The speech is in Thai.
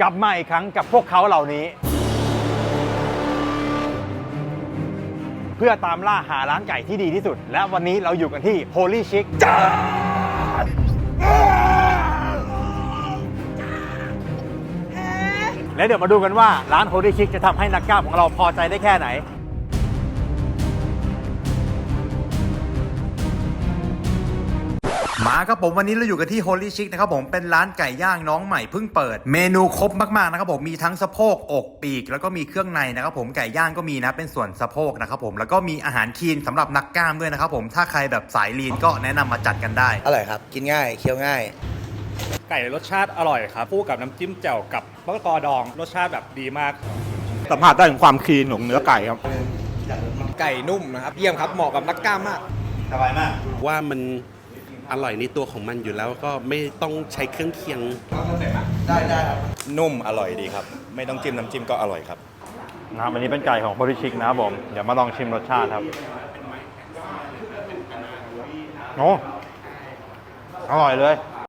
กลับมาอีกครั้งกับพวกเขาเหล่านี้ เพื่อตามล่าหาร้านไก่ที่ดีที่สุด และวันนี้เราอยู่กันที่ Holy Chic และเดี๋ยวมาดูกันว่าร้าน Holy Chic จะทำให้นักกล้ามของเราพอใจได้แค่ไหน มาครับผมวันนี้เราอยู่กันที่ Holy Chic นะครับผมเป็นร้านไก่ย่างน้องใหม่เพิ่งเปิด เมนูครบมากๆนะครับผมมีทั้งสะโพกอกปีก แล้วก็มีเครื่องในนะครับผมไก่ย่างก็มีนะเป็นส่วนสะโพกนะครับผมแล้วก็มีอาหารคีนสำหรับนักกล้ามด้วยนะครับผมถ้าใครแบบสายลีนก็แนะนำมาจัดกันได้อร่อยครับ กินง่ายเคี้ยวง่าย ไก่รสชาติอร่อยครับคู่กับน้ำจิ้มแจ่วกับมะละกอดอง รสชาติแบบดีมากสัมผัสได้ถึงความคลีนของเนื้อไก่ครับ ไก่นุ่มนะครับเยี่ยมครับเหมาะกับนักกล้ามมากสบายมากว่ามัน อร่อยในตัวของมันอยู่แล้วก็ไม่ต้องใช้เครื่องเคียงนุ่มอร่อยดีครับ ไม่ต้องจิ้มน้ำจิ้มก็อร่อยครับ นะครับอันนี้เป็นไก่ของ Holy Chic นะครับผม เดี๋ยวมาลองชิมรสชาติครับโอ้อร่อยเลย